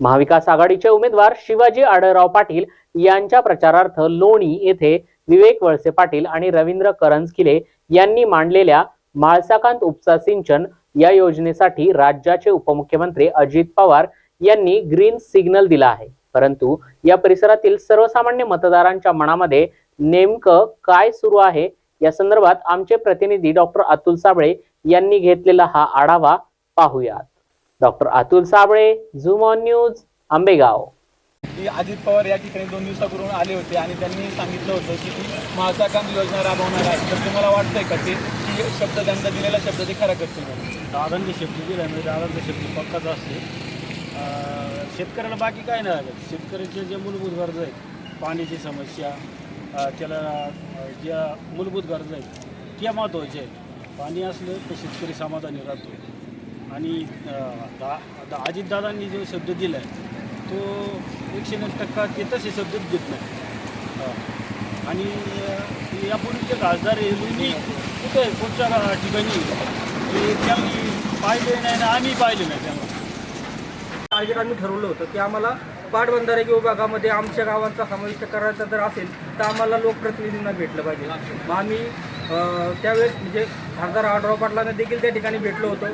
महाविकास आघाडीचे उमेदवार शिवाजी आढळराव पाटील यांच्या प्रचारार्थ लोणी येथे विवेक वळसे पाटील आणि रवींद्र करंजकिले यांनी मांडलेल्या माळसाकांत उपसा सिंचन या योजनेसाठी राज्याचे उपमुख्यमंत्री अजित पवार यांनी ग्रीन सिग्नल दिला आहे. परंतु या परिसरातील सर्वसामान्य मतदारांच्या मनामध्ये नेमकं काय सुरू आहे? या संदर्भात आमचे प्रतिनिधी डॉक्टर अतुल साबळे यांनी घेतलेला हा आढावा पाहूयात. Doctor Atul Sable zoom on news Ambegaon. Ajit Pawar या ठिकाणी दोन दिवसापूर्वी आले होते आणि त्यांनी सांगितलं होतं की ती महासाकांत योजना राबवणार आहे. तर तुम्हाला वाटतंय का ते की शब्द त्यांचा दिलेला शब्द ते खरा करतील? दादांनी शब्द दिला म्हणजे दादांचा शब्द पक्काच असते शेतकऱ्याला बाकी काय नाही लागत. शेतकऱ्याच्या ज्या मूलभूत गरजा आहेत पाण्याची समस्या त्याला ज्या मूलभूत गरजा आहेत त्या महत्त्वाच्या आहेत. पाणी असलं तर शेतकरी समाधानी राहतो. आणि दा दा अजितदादांनी जो शब्द दिला आहे तो एकशे नऊ टक्का ते तसे शब्दच देत नाही. आणि यापूर्वीचे खासदार हे मी कुठे आहे? कोणत्या ठिकाणी? ते त्यांनी पाहिले नाही ना आम्ही पाहिले नाही त्यामुळे. आयोजकांनी आम्ही ठरवलं होतं की आम्हाला पाटबंधारे विभागामध्ये आमच्या गावांचा समाविष्ट करायचा जर असेल तर आम्हाला लोकप्रतिनिधींना भेटलं पाहिजे. मग आम्ही त्यावेळेस म्हणजे खासदार आढराव पाटलांना देखील त्या ठिकाणी भेटलो होतो.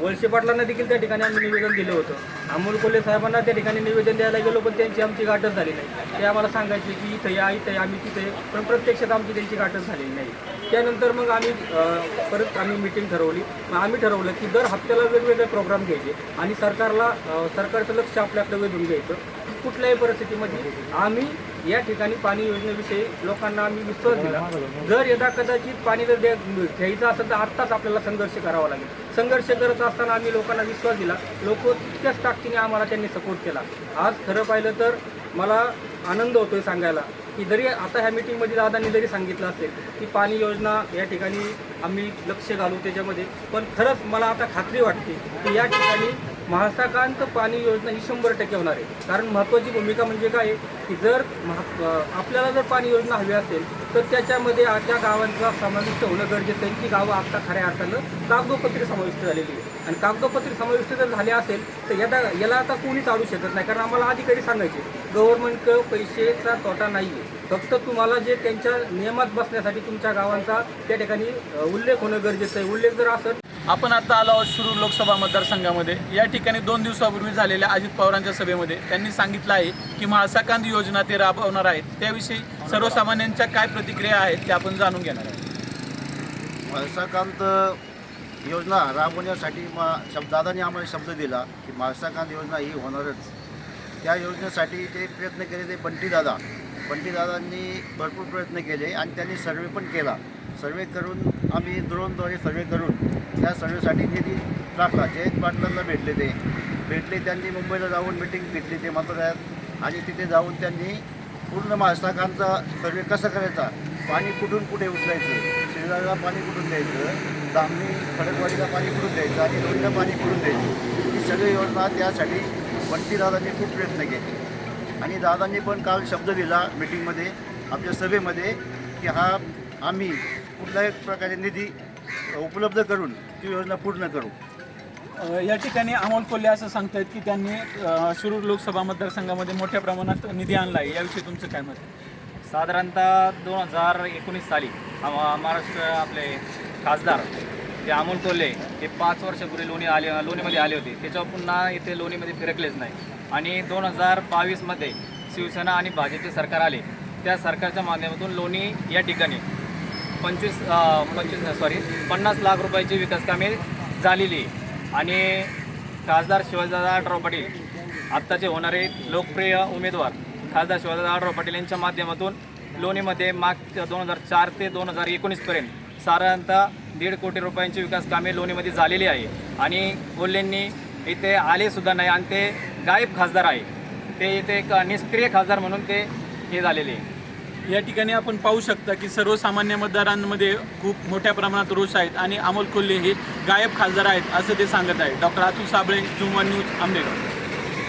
वळसे पाटलांना देखील त्या ठिकाणी आम्ही निवेदन दिलं होतं. अमोल कोल्हे साहेबांना त्या ठिकाणी निवेदन द्यायला गेलो पण त्यांची आमची गाठच झाली नाही. ते आम्हाला सांगायचे की इथं या इथं या, आम्ही तिथे पण प्रत्यक्षात आमची त्यांची गाठच झालेली नाही. त्यानंतर मग आम्ही परत आम्ही मिटिंग ठरवली. मग आम्ही ठरवलं की दर हप्त्याला वेगवेगळे प्रोग्राम घ्यायचे आणि सरकारला सरकारचं लक्ष आपल्याकडे वेधून घ्यायचं. की कुठल्याही परिस्थितीमध्ये आम्ही या ठिकाणी पाणी योजनेविषयी लोकांना आम्ही विश्वास दिला. जर यदा कदाचित पाणी जर घ्यायचं असेल तर आत्ताच आपल्याला संघर्ष करावा लागेल. संघर्ष करत असताना आम्ही लोकांना विश्वास दिला. लोक तितक्याच ताकदीने आम्हाला त्यांनी सपोर्ट केला. आज खरं पाहिलं तर मला आनंद होतोय सांगायला की जरी आता ह्या मिटिंगमध्ये दादांनी जरी सांगितलं असेल की पाणी योजना या ठिकाणी आम्ही लक्ष घालू त्याच्यामध्ये पण खरंच मला आता खात्री वाटते की या ठिकाणी महासाकांत पाणी योजना ही शंभर टक्के होणार आहे. कारण महत्त्वाची भूमिका म्हणजे काय आहे की जर महा आपल्याला जर पाणी योजना हवी असेल तर त्याच्यामध्ये आ- त्या गावांचा समाविष्ट होणं गरजेचं आहे. की गावं आता खऱ्या अर्थानं कागदोपत्री समाविष्ट झालेली आहे आणि कागदोपत्री समाविष्ट जर झाले असेल तर याला याला आता कोणीच चालू शकत नाही. कारण आम्हाला अधिकारी सांगायचे गव्हर्नमेंटकडं पैसेचा तोटा नाही आहे फक्त तुम्हाला जे त्यांच्या नियमात बसण्यासाठी तुमच्या गावांचा त्या ठिकाणी उल्लेख होणं गरजेचं आहे. उल्लेख जर असेल आपण आता आलो आहोत शिरूर लोकसभा मतदारसंघामध्ये. या ठिकाणी दोन दिवसापूर्वी झालेल्या अजित पवारांच्या सभेमध्ये त्यांनी सांगितलं आहे की म्हाळसाकांत योजना ते राबवणार आहेत. त्याविषयी सर्वसामान्यांच्या काय प्रतिक्रिया आहेत ते आपण जाणून घेणार आहोत. म्हाळसाकांत योजना राबवण्यासाठी मा शब्द दादाने आम्हाला शब्द दिला की म्हाळसाकांत योजना ही होणारच. त्या योजनेसाठी ते प्रयत्न केले ते बंटीदादा बंटीदादांनी भरपूर प्रयत्न केले आणि त्यांनी सर्वे पण केला. सर्वे करून आम्ही ड्रोनद्वारे सर्वे करून त्या सर्वेसाठी निधी टाकला. जयंत पाटलांना भेटले ते. भेटले त्यांनी मुंबईला जाऊन मिटिंग घेतली ते मंत्रालयात आणि तिथे जाऊन त्यांनी पूर्ण महाराष्ट्राकांचा सर्वे कसा करायचा? पाणी कुठून कुठे उचलायचं? शेजारला पाणी कुठून द्यायचं? दामणी खडकवाडीला पाणी कुठून द्यायचं? आणि लोणीला पाणी कुठून द्यायचं? ही सगळी योजना त्यासाठी बंटीदादांनी खूप प्रयत्न केले. आणि दादांनी पण काल शब्द दिला मिटिंगमध्ये आपल्या सभेमध्ये की हा आम्ही कुठल्याही प्रकारे निधी उपलब्ध करून ती योजना पूर्ण करू. या ठिकाणी अमोल कोल्हे असं सांगतायत की त्यांनी अ, शिरूर लोकसभा मतदारसंघामध्ये मोठ्या प्रमाणात निधी आणला आहे याविषयी तुमचं काय मत? आहे? साधारणतः दोन हजार एकोणीस साली महाराष्ट्र आपले खासदार जे अमोल कोल्हे हे पाच वर्षापूर्वी लोणी आले लोणीमध्ये आले होते. त्याच्यावर पुन्हा इथे लोणीमध्ये फिरकलेच नाही. आणि दोन हजार बावीसमध्ये शिवसेना आणि भाजपचे सरकार आले त्या सरकारच्या माध्यमातून लोणी या ठिकाणी पंचवीस पंचवीस सॉरी पन्नास लाख रुपयाची विकासकामे झालेली आहे. आणि खासदार शिवाजीदादा आढराव पाटील आत्ताचे होणारे लोकप्रिय उमेदवार खासदार शिवाजीदादा आढराव पाटील यांच्या माध्यमातून लोणीमध्ये मागच्या दोन हजार चार ते दोन हजार एकोणीसपर्यंत साधारणतः दीड कोटी रुपयांची विकास कामे लोणीमध्ये झालेली आहे आणि कोल्हेंनी इथे आलेसुद्धा नाही आणि ते गायब खासदार आहे. ते इथे एक निष्क्रिय खासदार म्हणून ते हे झालेले आहे. या ठिकाणी आपण पाहू शकता की सर्वसामान्य मतदारांमध्ये खूप मोठ्या प्रमाणात रोष आहेत आणि अमोल कोल्हे हे गायब खासदार आहेत असं ते सांगत आहेत. डॉक्टर अतुल साबळे जुमा न्यूज आंबेगाव.